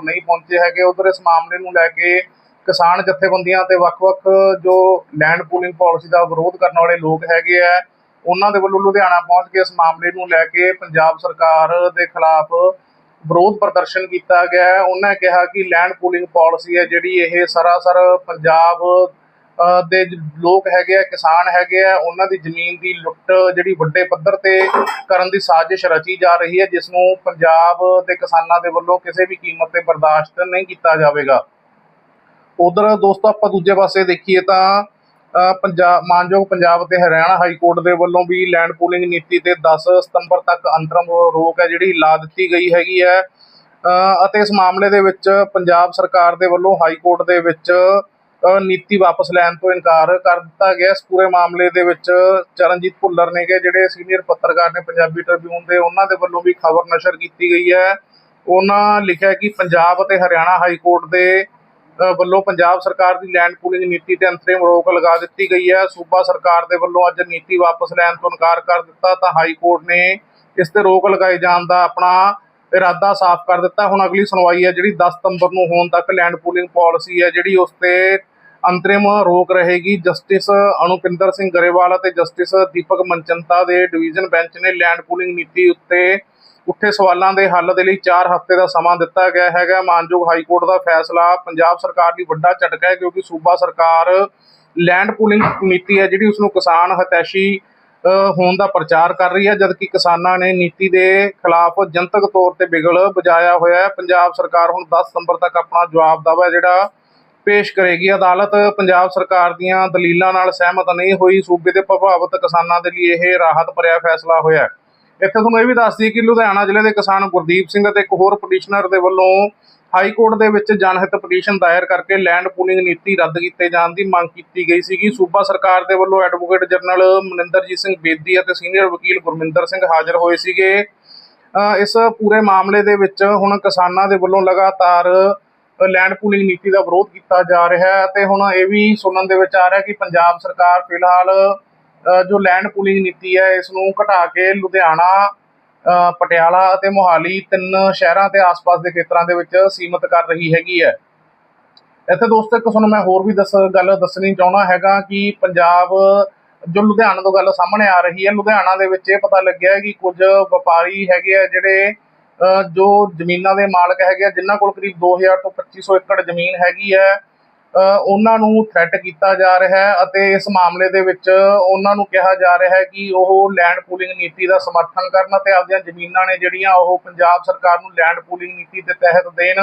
ਉਹ ਨਹੀਂ ਪਹੁੰਚੇ ਹੈਗੇ, ਉਧਰ ਇਸ ਮਾਮਲੇ ਨੂੰ ਲੈ ਕੇ ਕਿਸਾਨ ਜਥੇਬੰਦੀਆਂ ਤੇ ਵੱਖ-ਵੱਖ ਜੋ ਲੈਂਡ ਪੂਲਿੰਗ ਪਾਲਿਸੀ ਦਾ ਵਿਰੋਧ ਕਰਨ ਵਾਲੇ ਲੋਕ ਹੈਗੇ ਆ, ਉਹਨਾਂ ਦੇ ਵੱਲੋਂ ਲੁਧਿਆਣਾ ਪਹੁੰਚ ਕੇ ਇਸ ਮਾਮਲੇ ਨੂੰ ਲੈ ਕੇ ਪੰਜਾਬ ਸਰਕਾਰ ਦੇ ਖਿਲਾਫ ਵਿਰੋਧ ਪ੍ਰਦਰਸ਼ਨ ਕੀਤਾ ਗਿਆ ਉਹਨਾਂ ਕਿਹਾ ਕਿ ਲੈਂਡ ਪੂਲਿੰਗ ਪਾਲਿਸੀ ਹੈ ਜਿਹੜੀ ਇਹ ਸਰਾਸਰ ਪੰਜਾਬ ਦੇ ਲੋਕ ਹੈਗੇ ਆ ਕਿਸਾਨ ਹੈਗੇ ਆ ਉਹਨਾਂ ਦੀ ਜ਼ਮੀਨ ਦੀ ਲੁੱਟ ਜਿਹੜੀ ਵੱਡੇ ਪੱਧਰ ਤੇ ਕਰਨ ਦੀ ਸਾਜ਼ਿਸ਼ ਰਚੀ ਜਾ ਰਹੀ ਹੈ ਜਿਸ ਨੂੰ ਪੰਜਾਬ ਦੇ ਕਿਸਾਨਾਂ ਦੇ ਵੱਲੋਂ ਕਿਸੇ ਵੀ ਕੀਮਤ ਤੇ ਬਰਦਾਸ਼ਤ ਨਹੀਂ ਕੀਤਾ ਜਾਵੇਗਾ। ਉਧਰ ਦੋਸਤੋ ਆਪਾਂ ਦੂਜੇ ਪਾਸੇ ਦੇਖੀਏ ਤਾਂ ਅ, ਪੰਜਾਬ ਮਾਨਯੋਗ ਪੰਜਾਬ ਤੇ ਹਰਿਆਣਾ ਹਾਈ ਕੋਰਟ ਦੇ ਵੱਲੋਂ ਵੀ ਲੈਂਡ ਪੂਲਿੰਗ ਨੀਤੀ ਤੇ 10 ਸਤੰਬਰ ਤੱਕ ਅੰਤਰਮ ਰੋਕ ਹੈ ਜਿਹੜੀ ਲਾ ਦਿੱਤੀ ਗਈ ਹੈਗੀ ਹੈ। ਅ, ਅਤੇ ਇਸ ਮਾਮਲੇ ਦੇ ਵਿੱਚ ਪੰਜਾਬ ਸਰਕਾਰ ਦੇ ਵੱਲੋਂ ਹਾਈ ਕੋਰਟ ਦੇ ਵਿੱਚ ਨੀਤੀ ਵਾਪਸ ਲੈਣ ਤੋਂ ਇਨਕਾਰ ਕਰ ਦਿੱਤਾ ਗਿਆ। ਇਸ ਪੂਰੇ ਮਾਮਲੇ ਦੇ ਵਿੱਚ ਚਰਨਜੀਤ ਭੁੱਲਰ ਨੇਗੇ, ਜਿਹੜੇ ਸੀਨੀਅਰ ਪੱਤਰਕਾਰ ਨੇ ਪੰਜਾਬੀ ਟ੍ਰਿਬਿਊਨ ਦੇ, ਉਹਨਾਂ ਦੇ ਵੱਲੋਂ ਵੀ ਖਬਰ ਨਸ਼ਰ ਕੀਤੀ ਗਈ ਹੈ। ਉਹਨਾਂ ਲਿਖਿਆ ਕਿ ਪੰਜਾਬ ਅਤੇ ਹਰਿਆਣਾ ਹਾਈ ਕੋਰਟ ਦੇ ਵੱਲੋਂ ਪੰਜਾਬ ਸਰਕਾਰ ਦੀ ਲੈਂਡ ਪੂਲਿੰਗ ਨੀਤੀ ਤੇ ਅੰਤਰਿਮ ਰੋਕ ਲਗਾ ਦਿੱਤੀ ਗਈ ਹੈ। ਸੂਬਾ ਸਰਕਾਰ ਦੇ ਵੱਲੋਂ ਅੱਜ ਨੀਤੀ ਵਾਪਸ ਲੈਣ ਤੋਂ ਇਨਕਾਰ ਕਰ ਦਿੱਤਾ, ਤਾਂ ਹਾਈ ਕੋਰਟ ਨੇ ਇਸ ਤੇ ਰੋਕ ਲਗਾਏ ਜਾਣ ਦਾ ਆਪਣਾ ਇਰਾਦਾ ਸਾਫ਼ ਕਰ ਦਿੱਤਾ। ਹੁਣ ਅਗਲੀ ਸੁਣਵਾਈ ਹੈ ਜਿਹੜੀ 10 ਸਤੰਬਰ ਨੂੰ ਹੋਣ ਤੱਕ ਲੈਂਡ ਪੂਲਿੰਗ ਪਾਲਿਸੀ ਹੈ, ਜਿਹੜੀ ਉਸ ਤੇ ਅੰਤਰਿਮ ਰੋਕ ਰਹੇਗੀ। ਜਸਟਿਸ ਅਨੁਪਿੰਦਰ ਸਿੰਘ ਗਰੇਵਾਲ ਅਤੇ ਜਸਟਿਸ ਦੀਪਕ ਮਨਚੰਤਾ ਦੇ ਡਿਵੀਜ਼ਨ ਬੈਂਚ ਨੇ ਲੈਂਡ ਪੂਲਿੰਗ ਨੀਤੀ ਉੱਤੇ ਉੱਠੇ ਸਵਾਲਾਂ ਦੇ ਹੱਲ ਦੇ ਲਈ 4 ਹਫ਼ਤੇ ਦਾ ਸਮਾਂ ਦਿੱਤਾ ਗਿਆ ਹੈਗਾ। ਮਾਨਯੋਗ ਹਾਈ ਕੋਰਟ ਦਾ ਫੈਸਲਾ ਪੰਜਾਬ ਸਰਕਾਰ ਲਈ ਵੱਡਾ ਝਟਕਾ ਹੈ ਕਿਉਂਕਿ ਸੂਬਾ ਸਰਕਾਰ ਲੈਂਡ ਪੂਲਿੰਗ ਨੀਤੀ ਹੈ ਜਿਹੜੀ ਉਸ ਨੂੰ ਕਿਸਾਨ ਹਤੈਸ਼ੀ ਹੋਣ ਦਾ ਪ੍ਰਚਾਰ ਕਰ ਰਹੀ ਹੈ, ਜਦਕਿ ਕਿਸਾਨਾਂ ਨੇ ਨੀਤੀ ਦੇ ਖਿਲਾਫ ਜਨਤਕ ਤੌਰ ਤੇ ਬਿਗਲ ਵਜਾਇਆ ਹੋਇਆ ਹੈ। ਪੰਜਾਬ ਸਰਕਾਰ ਹੁਣ 10 ਸਤੰਬਰ ਤੱਕ ਆਪਣਾ ਜਵਾਬ ਦਾਵਾ ਜਿਹੜਾ ਪੇਸ਼ ਕਰੇਗੀ। ਅਦਾਲਤ ਪੰਜਾਬ ਸਰਕਾਰ ਦੀਆਂ ਦਲੀਲਾਂ ਨਾਲ ਸਹਿਮਤ ਨਹੀਂ ਹੋਈ। ਸੂਬੇ ਦੇ ਪ੍ਰਭਾਵਿਤ ਕਿਸਾਨਾਂ ਦੇ ਲਈ ਇਹ ਰਾਹਤ ਭਰਿਆ ਫੈਸਲਾ ਹੋਇਆ ਇੱਥੇ ਤੁਹਾਨੂੰ ਇਹ ਵੀ ਦੱਸ ਦਈਏ ਕਿ ਲੁਧਿਆਣਾ ਜ਼ਿਲ੍ਹੇ ਦੇ ਕਿਸਾਨ ਗੁਰਦੀਪ ਸਿੰਘ ਅਤੇ ਇੱਕ ਹੋਰ ਪਟੀਸ਼ਨਰ ਦੇ ਵੱਲੋਂ ਹਾਈ ਕੋਰਟ ਦੇ ਵਿੱਚ ਜਨਹਿਤ ਪਟੀਸ਼ਨ ਦਾਇਰ ਕਰਕੇ ਲੈਂਡ ਪੂਲਿੰਗ ਨੀਤੀ ਰੱਦ ਕੀਤੇ ਜਾਣ ਦੀ ਮੰਗ ਕੀਤੀ ਗਈ ਸੀਗੀ। ਸੂਬਾ ਸਰਕਾਰ ਦੇ ਵੱਲੋਂ ਐਡਵੋਕੇਟ ਜਨਰਲ ਮਨਿੰਦਰਜੀਤ ਸਿੰਘ ਬੇਦੀ ਅਤੇ ਸੀਨੀਅਰ ਵਕੀਲ ਗੁਰਮਿੰਦਰ ਸਿੰਘ ਹਾਜ਼ਰ ਹੋਏ ਸੀਗੇ। ਇਸ ਪੂਰੇ ਮਾਮਲੇ ਦੇ ਵਿੱਚ ਹੁਣ ਕਿਸਾਨਾਂ ਦੇ ਵੱਲੋਂ ਲਗਾਤਾਰ ਲੈਂਡ ਪੂਲਿੰਗ ਨੀਤੀ ਦਾ ਵਿਰੋਧ ਕੀਤਾ ਜਾ ਰਿਹਾ ਹੈ ਤੇ ਹੁਣ ਇਹ ਵੀ ਸੁਣਨ ਦੇ ਵਿੱਚ ਆ ਰਿਹਾ ਕਿ ਪੰਜਾਬ ਸਰਕਾਰ ਫਿਲਹਾਲ ਜੋ ਲੈਂਡ ਪੂਲਿੰਗ ਨੀਤੀ ਹੈ, ਇਸ ਨੂੰ ਘਟਾ ਕੇ ਲੁਧਿਆਣਾ ਪਟਿਆਲਾ ਅਤੇ ਮੋਹਾਲੀ ਤਿੰਨ ਸ਼ਹਿਰਾਂ ਤੇ ਆਸ-ਪਾਸ ਦੇ ਖੇਤਰਾਂ ਦੇ ਵਿੱਚ ਸੀਮਿਤ ਕਰ ਰਹੀ ਹੈਗੀ ਹੈ। ਇੱਥੇ ਦੋਸਤੋ, ਇੱਕ ਤੁਹਾਨੂੰ ਮੈਂ ਹੋਰ ਵੀ ਦੱਸ, ਗੱਲ ਦੱਸਣੀ ਚਾਹੁੰਦਾ ਹੈਗਾ ਕਿ ਪੰਜਾਬ, ਜੋ ਲੁਧਿਆਣਾ ਤੋਂ ਗੱਲ ਸਾਹਮਣੇ ਆ ਰਹੀ ਹੈ, ਲੁਧਿਆਣਾ ਦੇ ਵਿੱਚ ਇਹ ਪਤਾ ਲੱਗਿਆ ਹੈ ਕਿ ਕੁਝ ਵਪਾਰੀ ਹੈਗੇ ਆ ਜਿਹੜੇ ਜੋ ਜ਼ਮੀਨਾਂ ਦੇ ਮਾਲਕ ਹੈਗੇ ਆ, ਜਿਨ੍ਹਾਂ ਕੋਲ ਕਰੀਬ 2000 ਤੋਂ 2500 ਏਕੜ ਜ਼ਮੀਨ ਹੈਗੀ ਹੈ ਉਹਨਾਂ ਨੂੰ ਥ੍ਰੈਟ ਕੀਤਾ ਜਾ ਰਿਹਾ ਹੈ ਅਤੇ ਇਸ ਮਾਮਲੇ ਦੇ ਵਿੱਚ ਉਹਨਾਂ ਨੂੰ ਕਿਹਾ ਜਾ ਰਿਹਾ ਹੈ ਕਿ ਉਹ ਲੈਂਡ ਪੂਲਿੰਗ ਨੀਤੀ ਦਾ ਸਮਰਥਨ ਕਰਨ ਅਤੇ ਆਪਦੀਆਂ ਜ਼ਮੀਨਾਂ ਨੇ ਜਿਹੜੀਆਂ ਉਹ ਪੰਜਾਬ ਸਰਕਾਰ ਨੂੰ ਲੈਂਡ ਪੂਲਿੰਗ ਨੀਤੀ ਦੇ ਤਹਿਤ ਦੇਣ